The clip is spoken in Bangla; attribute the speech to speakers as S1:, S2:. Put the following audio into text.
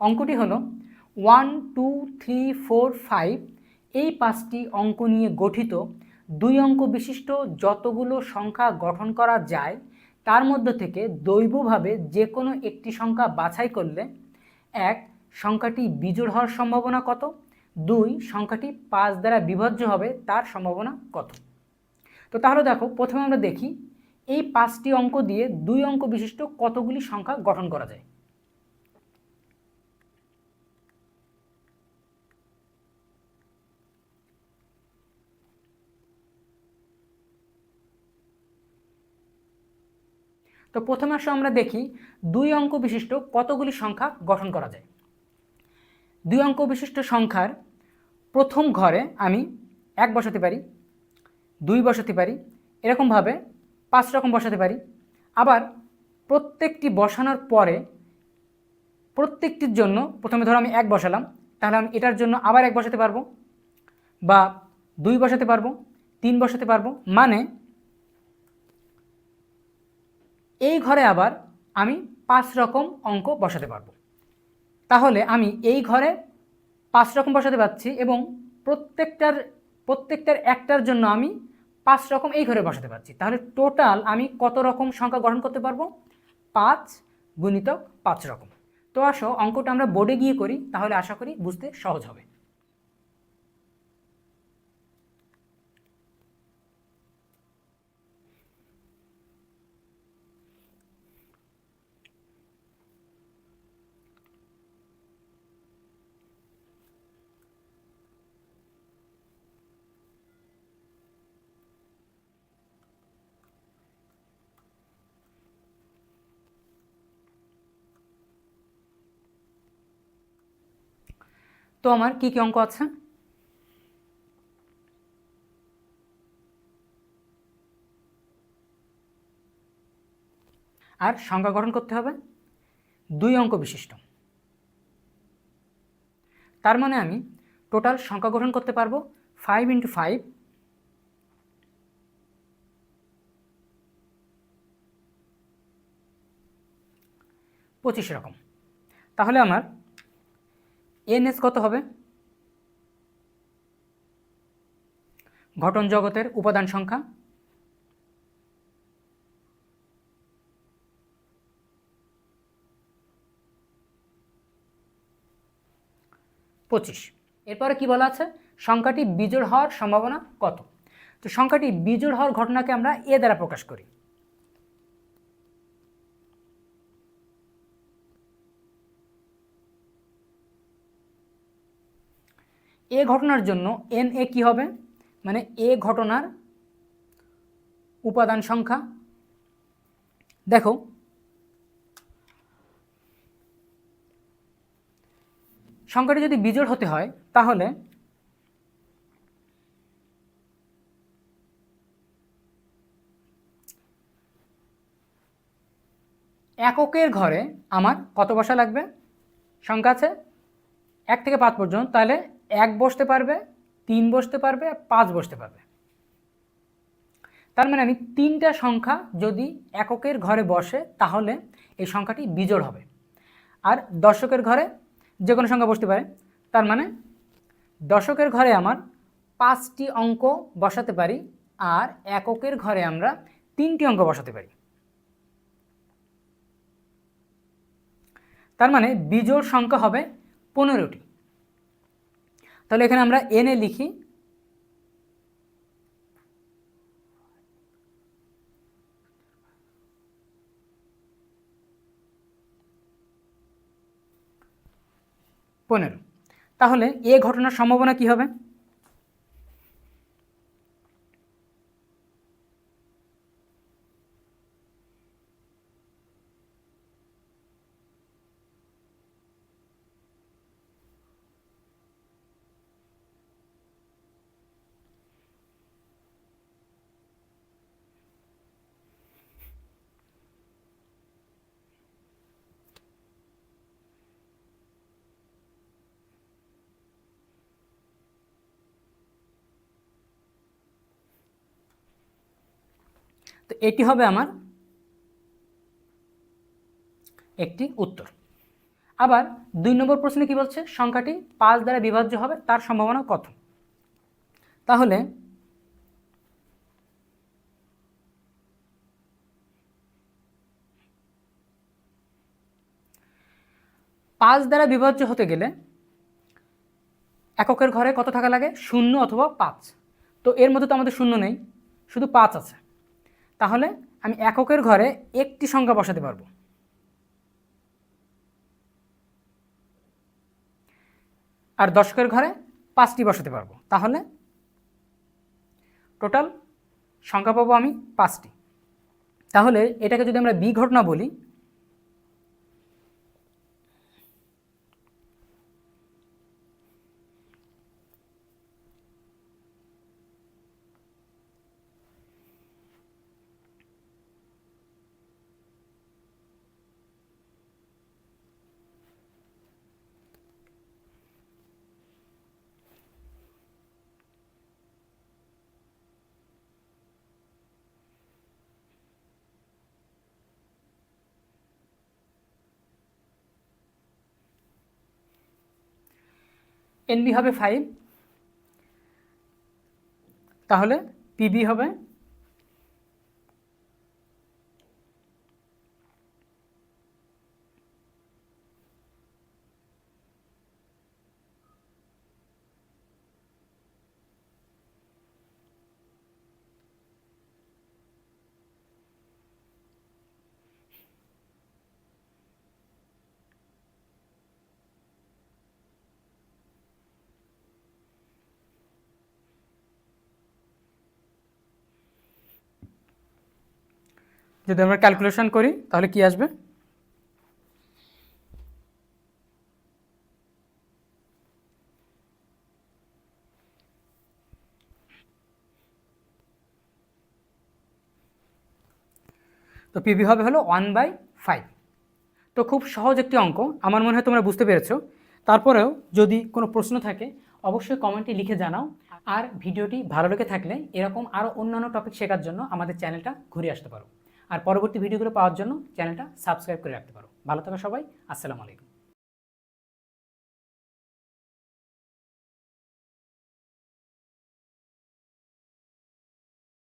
S1: অঙ্কটি হলো one two three four five এই পাঁচটি অঙ্ক নিয়ে গঠিত। দুই অঙ্ক বিশিষ্ট, যতগুলো সংখ্যা গঠন করা যায়, তার মধ্য থেকে দৈবভাবে যে কোনো একটি সংখ্যা বাছাই করলে, এক, সংখ্যাটি বিজোড় হওয়ার সম্ভাবনা কত? দুই, সংখ্যাটি পাঁচ দ্বারা বিভাজ্য হবে, তার সম্ভাবনা কত? তো তাহলে দেখো, প্রথমে আমরা দেখি, এই পাঁচটি অঙ্ক দিয়ে দুই অঙ্ক বিশিষ্ট কতগুলি সংখ্যা গঠন করা যায়? তো প্রথমে আসলে আমরা দেখি দুই অঙ্ক বিশিষ্ট কতগুলি সংখ্যা গঠন করা যায়। দুই অঙ্ক বিশিষ্ট সংখ্যার প্রথম ঘরে আমি এক বসাতে পারি, দুই বসাতে পারি, এরকমভাবে পাঁচ রকম বসাতে পারি। আবার প্রত্যেকটি বসানোর পরে প্রত্যেকটির জন্য প্রথমে ধরো আমি এক বসালাম, তাহলে আমি এটার জন্য আবার এক বসাতে পারব বা দুই বসাতে পারব, তিন বসাতে পারব। মানে এই ঘরে আবার আমি পাঁচ রকম অঙ্ক বসাতে পারব। তাহলে আমি এই ঘরে পাঁচ রকম বসাতে পারছি এবং প্রত্যেকটার প্রত্যেকটার একটার জন্য আমি পাঁচ রকম এই ঘরে বসাতে পারছি। তাহলে টোটাল আমি কত রকম সংখ্যা গঠন করতে পারব? পাঁচ গুণিতক পাঁচ রকম। তো আসো, অঙ্কটা আমরা বোর্ডে গিয়ে করি, তাহলে আশা করি বুঝতে সহজ হবে। তো আমার কি কি অঙ্ক আছে? আর সংখ্যা গঠন করতে হবে। দুই অঙ্ক বিশিষ্ট। তার মানে আমি টোটাল সংখ্যা গঠন করতে পারব ফাইভ ইন্টু ফাইভ পঁচিশ রকম তাহলে আমার এনএস কত হবে? ঘটন জগতের উপাদান সংখ্যা। পঁচিশ। এরপরে কি বলা আছে? সংখ্যাটি বিজোড় হওয়ার সম্ভাবনা কত? তো সংখ্যাটি বিজোড় হওয়ার ঘটনাকে আমরা এ দ্বারা প্রকাশ করি। এ ঘটনার জন্য এন এ কী হবে? মানে এ ঘটনার উপাদান সংখ্যা। দেখো, সংখ্যাটি যদি বিজোড় হতে হয়, তাহলে এককের ঘরে আমার কত বসা লাগবে? সংখ্যা আছে এক থেকে পাঁচ পর্যন্ত, তাহলে এক বসতে পারবে, তিন বসতে পারবে পাঁচ বসতে পারবে। তার মানে আমি তিনটা সংখ্যা যদি এককের ঘরে বসে, তাহলে এই সংখ্যাটি বিজোড় হবে। আর দশকের ঘরে যে কোনো সংখ্যা বসতে পারে। তার মানে দশকের ঘরে আমার পাঁচটি অঙ্ক বসাতে পারি, আর এককের ঘরে আমরা তিনটি অঙ্ক বসাতে পারি। তার মানে বিজোড় সংখ্যা হবে পনেরোটি। তাহলে এখানে আমরা এনে লিখি। পনেরো। তাহলে এ ঘটনার সম্ভাবনা কি হবে? তো এটি হবে আমার একটি উত্তর। আবার দুই নম্বর প্রশ্নে কি বলছে? সংখ্যাটি পাঁচ দ্বারা বিভাজ্য হবে, তার সম্ভাবনা কত? তাহলে পাঁচ দ্বারা বিভাজ্য হতে গেলে এককের ঘরে কত থাকা লাগে? শূন্য অথবা পাঁচ। তো এর মধ্যে তো আমাদের শূন্য নেই, শুধু পাঁচ আছে। তাহলে আমি এককের ঘরে একটি সংখ্যা বসাতে পারব। আর দশকের ঘরে পাঁচটি বসাতে পারব। তাহলে টোটাল সংখ্যা পাবো আমি পাঁচটি। তাহলে এটাকে যদি আমরা বি ঘটনা বলি এনবি হবে ফাইভ তাহলে পিবি হবে যদি আমরা ক্যালকুলেশন করি, তাহলে কি আসবে? তো পিবি হবে হলো ওয়ান বাই ফাইভ তো খুব সহজ একটি অঙ্ক, আমার মনে হয় তোমরা বুঝতে পেরেছ। তারপরেও যদি কোনো প্রশ্ন থাকে, অবশ্যই কমেন্টে লিখে জানাও। আর ভিডিওটি ভালো লেগে থাকলে এরকম আরও অন্যান্য টপিক শেখার জন্য আমাদের চ্যানেলটা ঘুরে আসতে পারো। আর পরবর্তী ভিডিওগুলো পাওয়ার জন্য চ্যানেলটা সাবস্ক্রাইব করে রাখতে পারো। ভালো থাকা সবাই, আসসালামু আলাইকুম।